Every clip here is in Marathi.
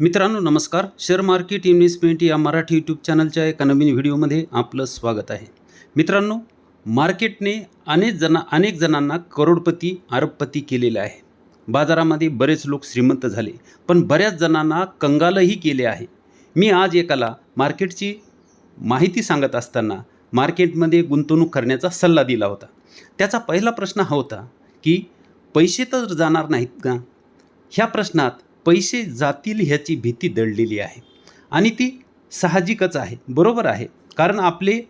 मित्रांनो नमस्कार. शेअर मार्केट इन्व्हेस्टमेंट या मराठी यूट्यूब चॅनलच्या एका नवीन व्हिडिओमध्ये आपलं स्वागत आहे. मित्रांनो मार्केटने अनेक जण अनेक जणांना करोडपती अरबपती केलेले आहे. बाजारामध्ये बरेच लोक श्रीमंत झाले पण बऱ्याच जणांना कंगालही केले आहे. मी आज एकाला मार्केटची माहिती सांगत असताना मार्केटमध्ये गुंतवणूक करण्याचा सल्ला दिला होता. त्याचा पहिला प्रश्न हा होता की पैसे तर जाणार नाहीत का? ह्या प्रश्नात पैसे जातील ह्याची भीती दडलेली आहे. आणि ती साहजिकच आहे. बरोबर आहे. कारण आपले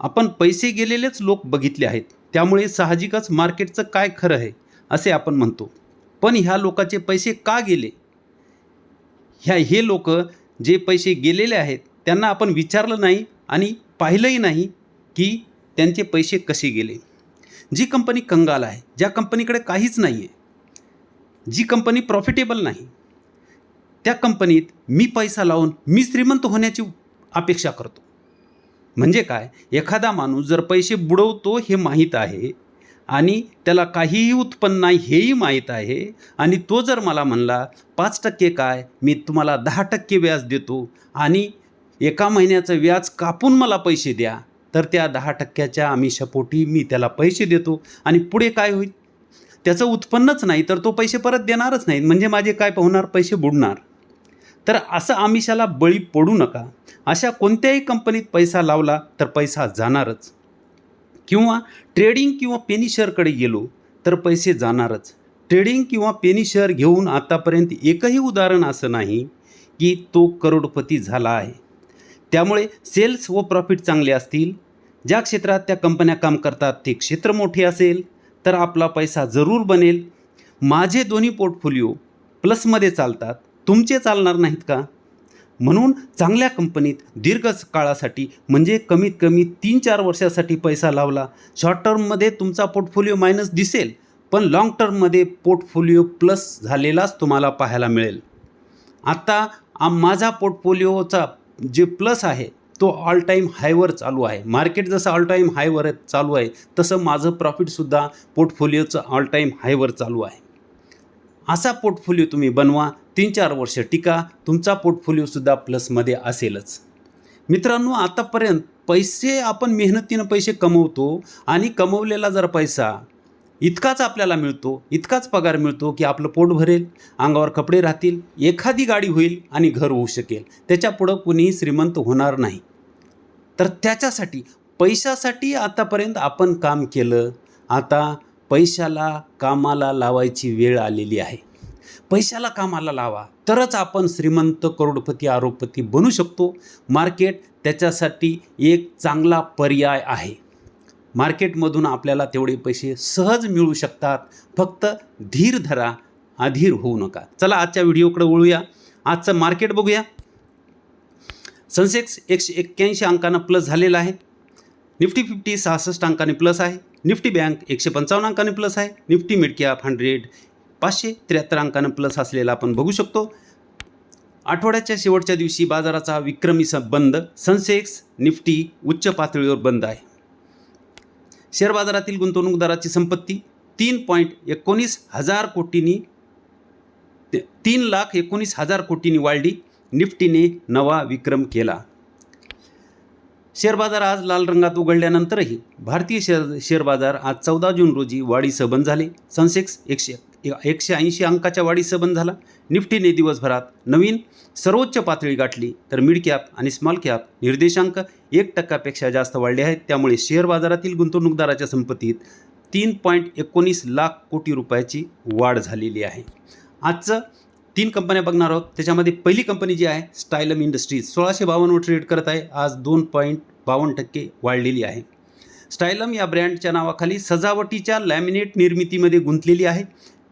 आपण पैसे गेलेलेच लोक बघितले आहेत. त्यामुळे साहजिकच मार्केटचं काय खरं आहे असे आपण म्हणतो. पण ह्या लोकांचे पैसे का गेले? ह्या हे लोक जे पैसे गेलेले आहेत त्यांना आपण विचारलं नाही आणि पाहिलंही नाही की त्यांचे पैसे कसे गेले. जी कंपनी कंगाल आहे ज्या कंपनीकडे काहीच नाही आहे जी कंपनी प्रॉफिटेबल नाही त्या कंपनीत मी पैसा लावून मी श्रीमंत होण्याची अपेक्षा करतो. म्हणजे काय? एखादा माणूस जर पैसे बुडवतो हे माहीत आहे आणि त्याला काहीही उत्पन्न नाही हेही माहीत आहे आणि तो जर मला म्हणला पाच टक्के काय? मी तुम्हाला दहा टक्के व्याज देतो आणि एका महिन्याचं व्याज कापून मला पैसे द्या तर त्या दहा टक्क्याच्या आम्ही सपोटी मी त्याला पैसे देतो आणि पुढे काय होईल? त्याचं उत्पन्नच नाही तर तो पैसे परत देणारच नाहीत म्हणजे माझे काय पाहुणार? पैसे बुडणार. तर असं आमिषाला बळी पडू नका. अशा कोणत्याही कंपनीत पैसा लावला तर पैसा जाणारच. किंवा ट्रेडिंग किंवा पेनी शेअरकडे गेलो तर पैसे जाणारच. ट्रेडिंग किंवा पेनी शेअर घेऊन आतापर्यंत एकही उदाहरण असं नाही की तो करोडपती झाला आहे. त्यामुळे सेल्स व प्रॉफिट चांगले असतील. ज्या क्षेत्रात त्या कंपन्या काम करतात ते क्षेत्र मोठे असेल तर आपला पैसा जरूर बनेल. माझे दोन्ही पोर्टफोलिओ प्लसमध्ये चालतात. तुमचे चालणार नाहीत का? म्हणून चांगल्या कंपनीत दीर्घ काळासाठी म्हणजे कमीत कमी तीन चार वर्षासाठी पैसा लावला. शॉर्ट टर्ममध्ये तुमचा पोर्टफोलिओ मायनस दिसेल पण लाँग टर्ममध्ये पोर्टफोलिओ प्लस झालेलाच तुम्हाला पाहायला मिळेल. आत्ता माझा पोर्टफोलिओचा जे प्लस आहे तो ऑल टाईम हायवर चालू आहे. मार्केट जसं ऑल टाईम हायवर चालू आहे तसं माझं प्रॉफिटसुद्धा पोर्टफोलिओचं ऑल टाईम हायवर चालू आहे. असा पोर्टफोलिओ तुम्ही बनवा तीन चार वर्ष टिका तुमचा पोर्टफोलिओसुद्धा प्लसमध्ये असेलच. मित्रांनो आतापर्यंत पैसे आपण मेहनतीनं पैसे कमवतो आणि कमवलेला जर पैसा इतकाच आपल्याला मिळतो इतकाच पगार मिळतो की आपलं पोट भरेल अंगावर कपडे राहतील एखादी गाडी होईल आणि घर होऊ शकेल. त्याच्यापुढं कुणीही श्रीमंत होणार नाही. तर त्याच्यासाठी पैशासाठी आतापर्यंत आपण काम केलं. आता पैशाला कामाला लावायची वेळ आलेली आहे. पैशाला कामाला लावा. तरच आपण श्रीमंत करोडपती आरोपती बनू शकतो. मार्केट त्याच्यासाठी एक चांगला पर्याय आहे. मार्केटमधून आपल्याला तेवढे पैसे सहज मिळू शकतात. फक्त धीर धरा अधीर होऊ नका. चला आजच्या व्हिडिओकडे वळूया. आजचं मार्केट बघूया. सनसेक्स एकशे एक्क्याऐंशी अंकानं प्लस झालेला आहे. निफ्टी फिफ्टी सहासष्ट अंकाने प्लस आहे. निफ्टी बँक एकशे पंचावन्न अंकाने प्लस आहे. निफ्टी मिडकॅप हंड्रेड पाचशे त्र्याहत्तर अंकानं प्लस असलेला आपण बघू शकतो. आठवड्याच्या शेवटच्या दिवशी बाजाराचा विक्रमी बंद सनसेक्स निफ्टी उच्च पातळीवर बंद आहे. शेअर बाजारातील गुंतवणूकदाराची संपत्ती तीन पॉईंट एकोणीस हजार कोटींनी ते- तीन लाख एकोणीस हजार कोटींनी वाढली. निफ्टीने नवा विक्रम केला. शेअर बाजार आज लाल रंगात उघडल्यानंतरही भारतीय शेअर शेअर बाजार आज चौदा जून रोजी वाढीसह बंद झाले. सनसेक्स एकशे एकशे ऐंशी अंकाच्या वाढीसह बंद झाला. निफ्टीने दिवसभरात नवीन सर्वोच्च पातळी गाठली. तर मिड कॅप आणि स्मॉल कॅप निर्देशांक एक टक्क्यापेक्षा जास्त वाढले आहेत. त्यामुळे शेअर बाजारातील गुंतवणूकदाराच्या संपत्तीत तीन पॉईंट एकोणीस लाख कोटी रुपयाची वाढ झालेली आहे. आजचं तीन कंपन्या बघणार आहोत. त्याच्यामध्ये पहिली कंपनी जी आहे स्टायलम इंडस्ट्रीज सोळाशे बावन्नवर ट्रेड करत आहे. आज दोन पॉईंट बावन्न टक्के वाढलेली आहे. स्टायलम या ब्रँडच्या नावाखाली सजावटीच्या लॅमिनेट निर्मितीमध्ये गुंतलेली आहे.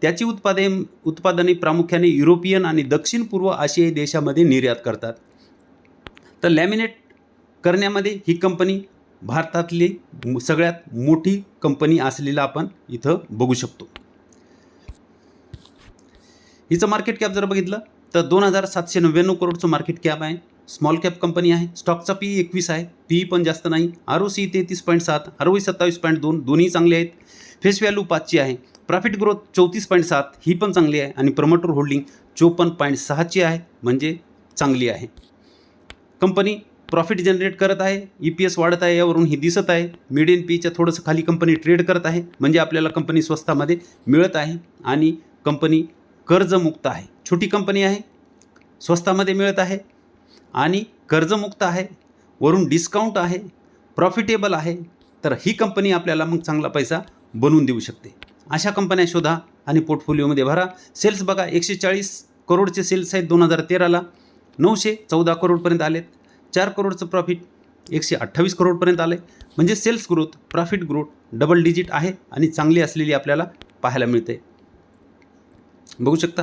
त्याची उत्पादे उत्पादने प्रामुख्याने युरोपियन आणि दक्षिण पूर्व आशियाई देशामध्ये निर्यात करतात. तर लॅमिनेट करण्यामध्ये ही कंपनी भारतातली सगळ्यात मोठी कंपनी असलेला आपण इथं बघू शकतो. हिचं मार्केट कॅप जर बघितलं तर दोन हजार सातशे नव्याण्णव करोडचं मार्केट कॅप आहे. स्मॉल कॅप कंपनी आहे. स्टॉकचा पी एकवीस आहे. पी पण जास्त नाही. आर ओ सी तेहतीस पॉईंट सात. आर ओ सत्तावीस पॉईंट दोन. दोन्ही चांगले आहेत. फेस व्हॅल्यू पाचची आहे. प्रॉफिट ग्रोथ चौतीस पॉईंट सात. ही पण चांगली आहे. आणि प्रमोटर होल्डिंग चोपन्न पॉईंट सहाची आहे. म्हणजे चांगली आहे. कंपनी प्रॉफिट जनरेट करत आहे. ई पी एस वाढत आहे. यावरून ही दिसत आहे. मिडियन पीच्या थोडंसं खाली कंपनी ट्रेड करत आहे. म्हणजे आपल्याला कंपनी स्वस्तामध्ये मिळत आहे. आणि कंपनी कर्जमुक्त आहे. छोटी कंपनी आहे. स्वस्तामध्ये मिळत आहे. आणि कर्जमुक्त आहे. वरून डिस्काउंट आहे. प्रॉफिटेबल आहे. तर ही कंपनी आपल्याला मग चांगला पैसा बनवून देऊ शकते. अशा कंपन्या शोधा आणि पोर्टफोलिओमध्ये भरा. सेल्स बघा. एकशे चाळीस करोडचे सेल्स आहेत दोन हजार तेराला. नऊशे चौदा करोडपर्यंत आलेत. चार करोडचं प्रॉफिट एकशे अठ्ठावीस करोडपर्यंत आलं आहे म्हणजे sales growth profit growth double digit आहे आणि चांगली असलेली आपल्याला पाहायला मिळते. बघू शकता.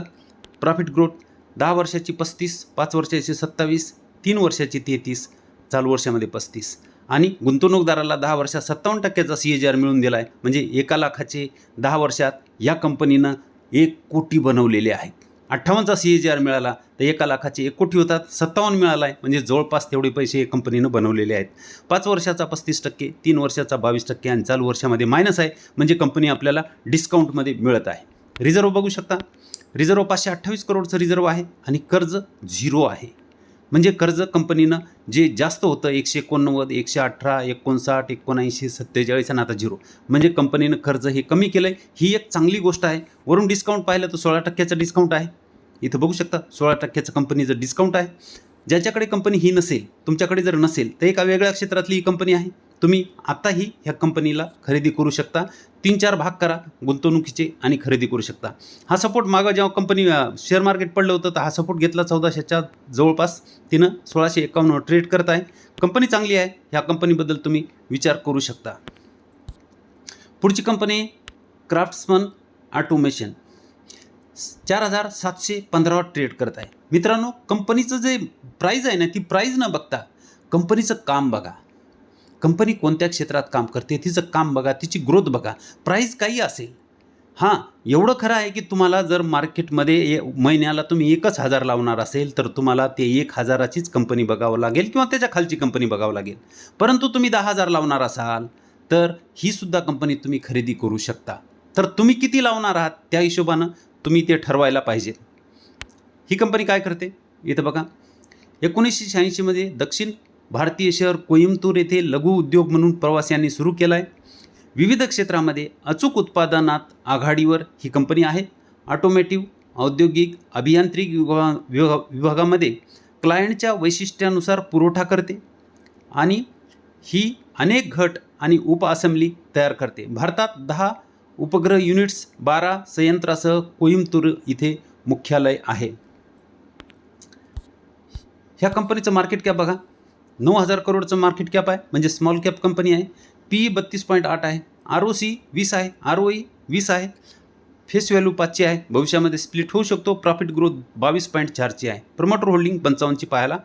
प्रॉफिट ग्रोथ दहा वर्षाची पस्तीस पाच वर्षाची सत्तावीस तीन वर्षाची तेहतीस चालू वर्षामध्ये पस्तीस. आणि गुंतवणूकदाराला दहा वर्षात सत्तावन्न टक्क्याचा सी एच आर मिळून दिला आहे म्हणजे एका लाखाचे दहा वर्षात या कंपनीनं एक कोटी बनवलेले आहेत. अठ्ठावन्नचा सी एच आर मिळाला तर एका लाखाचे एक कोटी होतात. सत्तावन्न मिळाला आहे म्हणजे जवळपास तेवढे पैसे या कंपनीनं बनवलेले आहेत. पाच वर्षाचा पस्तीस टक्के तीन वर्षाचा बावीस टक्के आणि चालू वर्षामध्ये मायनस आहे. म्हणजे कंपनी आपल्याला डिस्काउंटमध्ये मिळत आहे. रिझर्व बघू शकता. रिझर्व पाचशे अठ्ठावीस करोडचं रिझर्व आहे आणि कर्ज झिरो आहे. म्हणजे कर्ज कंपनीनं जे जास्त होतं एकशे एकोणनव्वद एकशे अठरा एकोणसाठ एकोणऐंशी सत्तेचाळीस आणि आता झिरो. म्हणजे कंपनीनं कर्ज हे कमी केलं आहे ही एक चांगली गोष्ट आहे. वरून डिस्काउंट पाहिलं तर सोळा टक्क्याचं डिस्काउंट आहे. इथं बघू शकता सोळा टक्क्याचं कंपनीचं डिस्काउंट आहे. ज्याच्याकडे कंपनी ही नसेल तुमच्याकडे जर नसेल तर एका वेगळ्या क्षेत्रातली ही कंपनी आहे. तुम्ही आत्ताही ह्या कंपनीला खरेदी करू शकता. तीन चार भाग करा गुंतवणुकीचे आणि खरेदी करू शकता. हा सपोर्ट मागं जेव्हा कंपनी शेअर मार्केट पडलं होतं तर हा सपोर्ट घेतला चौदाशेच्या जवळपास. तिनं सोळाशे एकावन्नवर ट्रेड करत आहे. कंपनी चांगली आहे. ह्या कंपनीबद्दल तुम्ही विचार करू शकता. पुढची कंपनी क्राफ्ट्समन ऑटोमेशन चार हजार सातशे पंधरावर ट्रेड करत आहे. मित्रांनो कंपनीचं जे प्राईज आहे ना ती प्राईज न बघता कंपनीचं काम बघा. कंपनी कोणत्या क्षेत्रात काम करते तिचं काम बघा तिची ग्रोथ बघा. प्राईज काही असेल. हां एवढं खरं आहे की तुम्हाला जर मार्केटमध्ये ए महिन्याला तुम्ही एकच हजार लावणार असेल तर तुम्हाला ते एक हजाराचीच कंपनी बघावं लागेल किंवा त्याच्या खालची कंपनी बघावं लागेल. परंतु तुम्ही दहा हजार लावणार असाल तर ही सुद्धा कंपनी तुम्ही खरेदी करू शकता. तर तुम्ही किती लावणार आहात त्या हिशोबानं तुम्ही ते ठरवायला पाहिजे. ही कंपनी काय करते? इथं बघा. एकोणीसशे शहाऐंशीमध्ये दक्षिण भारतीय शहर कोईमतूर येथे लघु उद्योग म्हणून प्रवासी सुरू केला आहे विविध क्षेत्रामध्ये अचूक उत्पादनात आघाडीवर ही कंपनी आहे. ऑटोमेटिव्ह औद्योगिक अभियांत्रिक विभाग विभाग विभागामध्ये क्लायंटच्या वैशिष्ट्यानुसार पुरवठा करते आणि ही अनेक घट आणि उपअसेंब्ली तयार करते. भारतात दहा उपग्रह युनिट्स बारा संयंत्रासह कोईमतूर इथे मुख्यालय आहे. ह्या कंपनीचं मार्केट कॅप बघा. नऊ हजार करोडचं मार्केट कॅप आहे म्हणजे स्मॉल कॅप कंपनी आहे. पी बत्तीस पॉईंट आठ आहे. आर ओ सी वीस आहे. आर ओ ई वीस आहे. फेस व्हॅल्यू पाचची आहे. भविष्यामध्ये स्प्लिट होऊ शकतो. प्रॉफिट ग्रोथ बावीस पॉईंट चारची आहे. प्रमोटर होल्डिंग पंचावन्नची पाहायला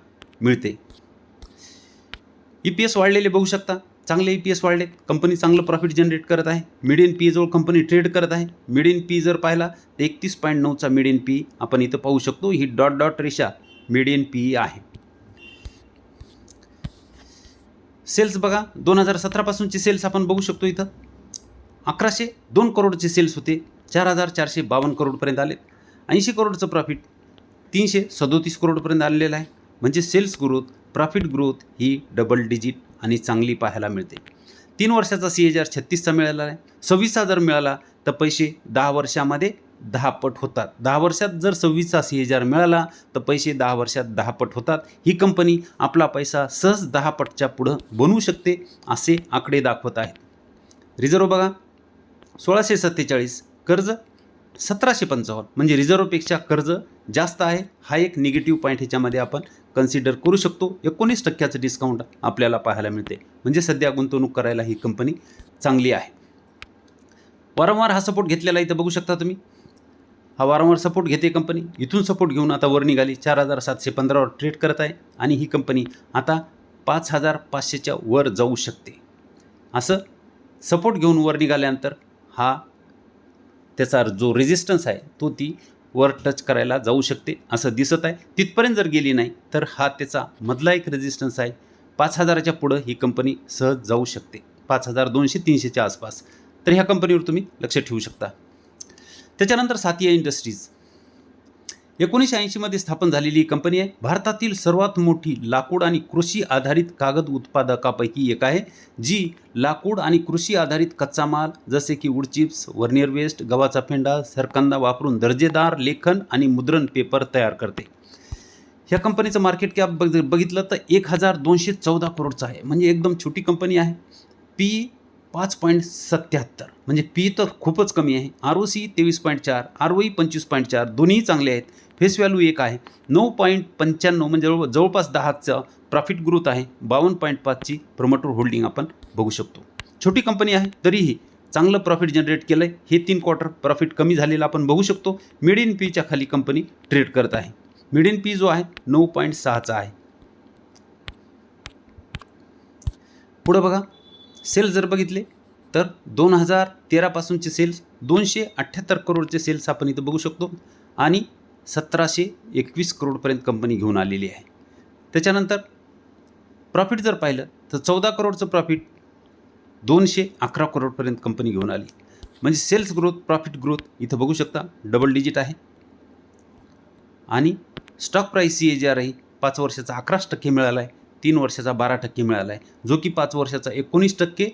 मिळते. ई पी एस वाढलेले बघू शकता. चांगले ई पी एस वाढले कंपनी चांगलं प्रॉफिट जनरेट करत आहे. मिडियन पी जवळ कंपनी ट्रेड करत आहे. मिडियन पी जर पाहिला तर एकतीस पॉईंट नऊचा मिडियन पी आपण इथं पाहू शकतो. ही डॉट डॉट रेषा मिडियन पी आहे. सेल्स बघा दोन हजार सतरापासूनचे सेल्स आपण बघू शकतो इथं. अकराशे दोन करोडचे सेल्स होते चार हजार चारशे बावन्न करोडपर्यंत आले. ऐंशी करोडचं प्रॉफिट तीनशे सदोतीस करोडपर्यंत आलेलं आहे. म्हणजे सेल्स ग्रोथ प्रॉफिट ग्रोथ ही डबल डिजिट आणि चांगली पाहायला मिळते. तीन वर्षाचा सी एच आर छत्तीसचा मिळाला आहे. सव्वीस जर मिळाला तर पैसे दहा वर्षामध्ये दहा पट होतात. दहा वर्षात जर सव्वीसचा सी एच आर मिळाला तर पैसे दहा वर्षात दहा पट होतात. ही कंपनी आपला पैसा सहज दहा पटच्या पुढं बनवू शकते असे आकडे दाखवत आहेत. रिझर्व बघा. सोळाशे सत्तेचाळीस कर्ज सतराशे पंचावन्न. म्हणजे रिझर्वपेक्षा कर्ज जास्त आहे. हा एक निगेटिव्ह पॉईंट ह्याच्यामध्ये आपण कन्सिडर करू शकतो. एकोणीस टक्क्याचं डिस्काउंट आपल्याला पाहायला मिळते. म्हणजे सध्या गुंतवणूक करायला ही कंपनी चांगली आहे. वारंवार हा सपोर्ट घेतलेला इथं बघू शकता तुम्ही. हा वारंवार सपोर्ट घेते कंपनी इथून सपोर्ट घेऊन आता वर निघाली. चार हजार सातशे पंधरावर ट्रेड करत आहे आणि ही कंपनी आता पाच हजार पाचशेच्या वर जाऊ शकते. असं सपोर्ट घेऊन वर निघाल्यानंतर हा त्याचा जो रेजिस्टन्स आहे तो ती वर टच करायला जाऊ शकते असं दिसत आहे. तिथपर्यंत जर गेली नाही तर हा त्याचा मधला एक रेजिस्टन्स आहे. पाच हजाराच्या पुढं ही कंपनी सहज जाऊ शकते. पाच हजार दोनशे तीनशेच्या आसपास. तर ह्या कंपनीवर तुम्ही लक्ष ठेवू शकता. त्याच्यानंतर सातिया इंडस्ट्रीज. एकोणीसशे ऐंशीमध्ये स्थापन झालेली ही कंपनी आहे. भारतातील सर्वात मोठी लाकूड आणि कृषी आधारित कागद उत्पादकापैकी एक आहे जी लाकूड आणि कृषी आधारित कच्चा माल जसे की वूड चिप्स वर्नियर वेस्ट गव्हाचा फेंडा सरकंदा वापरून दर्जेदार लेखन आणि मुद्रण पेपर तयार करते. ह्या कंपनीचं मार्केट कॅप बघ बघितलं तर एक हजार दोनशे चौदा करोडचं आहे. म्हणजे एकदम छोटी कंपनी आहे. पी पाच पॉईंट सत्याहत्तर. म्हणजे पी तर खूपच कमी आहे. आर ओ सी तेवीस पॉईंट चार आर ओ ई पंचवीस पॉईंट चार दोन्ही चांगले आहेत. फेस व्हॅल्यू एक आहे. नऊ पॉईंट पंच्याण्णव म्हणजे जवळ जवळपास दहाचं प्रॉफिट ग्रोथ आहे. बावन्न पॉईंट पाचची प्रमोटर होल्डिंग आपण बघू शकतो. छोटी कंपनी आहे तरीही चांगलं प्रॉफिट जनरेट केलं आहे हे तीन क्वार्टर प्रॉफिट कमी झालेलं आपण बघू शकतो. मिड इन पीच्या खाली कंपनी ट्रेड करत आहे. मिड इन पी जो आहे नऊ पॉईंट सहाचा आहे. पुढं बघा. सेल्स जर बघितले तर दोन हजार तेरापासूनचे सेल्स दोनशे अठ्ठ्याहत्तर करोडचे सेल्स आपण इथं बघू शकतो आणि सतराशे एकवीस करोडपर्यंत कंपनी घेऊन आलेली आहे. त्याच्यानंतर प्रॉफिट जर पाहिलं तर चौदा करोडचं प्रॉफिट दोनशे अकरा करोडपर्यंत कंपनी घेऊन आली. म्हणजे सेल्स ग्रोथ प्रॉफिट ग्रोथ इथं बघू शकता डबल डिजिट आहे. आणि stock price C A G R आहे पाच वर्षाचा अकराच टक्के मिळाला आहे. तीन वर्षाचा बारा टक्के मिळाला आहे. जो की पाच वर्षाचा एकोणीस टक्के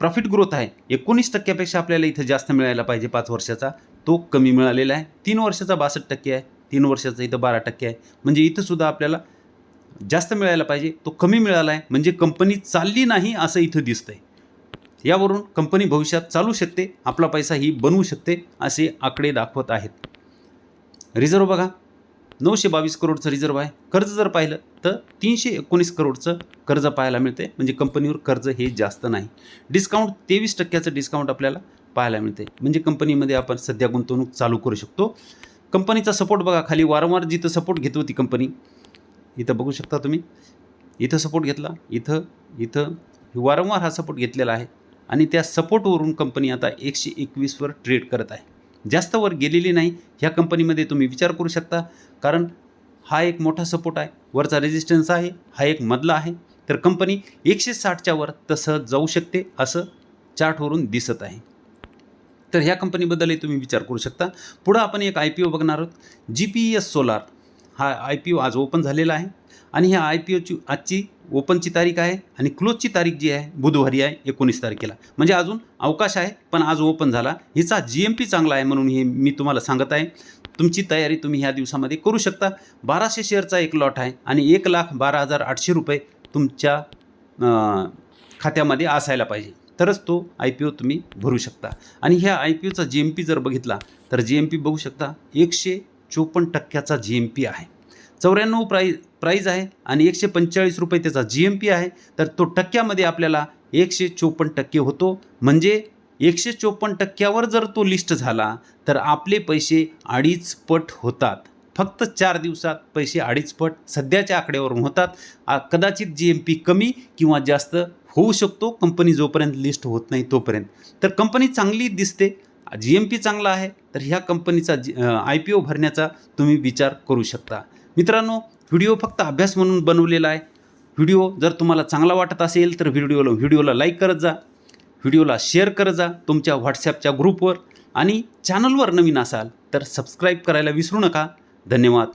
प्रॉफिट ग्रोथ आहे. एकोणीस टक्क्यापेक्षा आपल्याला इथं जास्त मिळायला पाहिजे पाच वर्षाचा. तो कमी मिळालेला आहे. तीन वर्षाचा बासष्ट टक्के आहे. तीन वर्षाचा इथं बारा टक्के आहे. म्हणजे इथंसुद्धा आपल्याला जास्त मिळायला पाहिजे. तो कमी मिळाला आहे. म्हणजे कंपनी चालली नाही असं इथं दिसतं आहे यावरून कंपनी भविष्यात चालू शकते. आपला पैसा ही बनवू शकते असे आकडे दाखवत आहेत. रिझर्व बघा. नऊशे बावीस करोडचं रिझर्व आहे. कर्ज जर पाहिलं तर तीनशे एकोणीस करोडचं कर्ज पाहायला मिळते. म्हणजे कंपनीवर कर्ज हे जास्त नाही. डिस्काउंट तेवीस टक्क्याचं डिस्काउंट आपल्याला पाहायला मिळते. म्हणजे कंपनीमध्ये आपण सध्या गुंतवणूक चालू करू शकतो. कंपनीचा सपोर्ट बघा. खाली वारंवार जिथं सपोर्ट घेत होती कंपनी इथं बघू शकता तुम्ही. इथं सपोर्ट घेतला. इथं इथं. वारंवार हा सपोर्ट घेतलेला आहे. आणि त्या सपोर्टवरून कंपनी आता एकशे एकवीसवर ट्रेड करत आहे. जास्त वर गेलेली नाही. ह्या कंपनीमध्ये तुम्ही विचार करू शकता. कारण हा एक मोठा सपोर्ट आहे. वरचा रेजिस्टन्स आहे. हा एक मधला आहे. तर कंपनी एकशे साठच्या वर तसं जाऊ शकते असं चार्टवरून दिसत आहे. तर ह्या कंपनीबद्दलही तुम्ही विचार करू शकता. पुढं आपण एक आय पी ओ बघणार आहोत. जी पी एस सोलार हा आय पी ओ आज ओपन झालेला आहे. आणि ह्या आय पी ओची आजची ओपनची तारीख आहे आणि क्लोजची तारीख जी आहे बुधवारी आहे एकोणीस तारखेला. म्हणजे अजून अवकाश आहे पण आज ओपन झाला. हिचा जी एम पी चांगला आहे म्हणून हे मी तुम्हाला सांगत आहे. तुमची तयारी तुम्ही ह्या दिवसामध्ये करू शकता. बाराशे शेअरचा एक लॉट आहे आणि एक लाख बारा हजार आठशे रुपये तुमच्या खात्यामध्ये असायला पाहिजे. तरच तो आय पी ओ तुम्ही भरू शकता. आणि ह्या आय पी ओचा जी एम पी जर बघितला तर जी एम पी बघू शकता एकशे चोपन्न टक्क्याचा जी एम पी आहे. चौऱ्याण्णव प्राईज प्राईज आहे आणि एकशे पंचेचाळीस रुपये त्याचा जी एम पी आहे. तर तो टक्क्यामध्ये आपल्याला एकशे चोपन्न टक्के होतो. म्हणजे एकशे चोपन्न टक्क्यावर जर तो लिस्ट झाला तर आपले पैसे अडीच पट होतात. फक्त चार दिवसात पैसे अडीच पट सध्याच्या आकड्यावरून होतात. कदाचित जी एम पी कमी किंवा जास्त होऊ शकतो. कंपनी जोपर्यंत लिस्ट होत नाही तोपर्यंत. तर कंपनी चांगली दिसते. जी एम पी चांगला आहे. तर ह्या कंपनीचा जी आय पी ओ भरण्याचा तुम्ही विचार करू शकता. मित्रांनो व्हिडिओ फक्त अभ्यास म्हणून बनवलेला आहे. व्हिडिओ जर तुम्हाला चांगला वाटत असेल तर व्हिडिओला व्हिडिओला लाईक करत जा. व्हिडिओला शेअर करत जा तुमच्या व्हॉट्सॲपच्या ग्रुपवर आणि चॅनलवर नवीन असाल तर सबस्क्राईब करायला विसरू नका. धन्यवाद.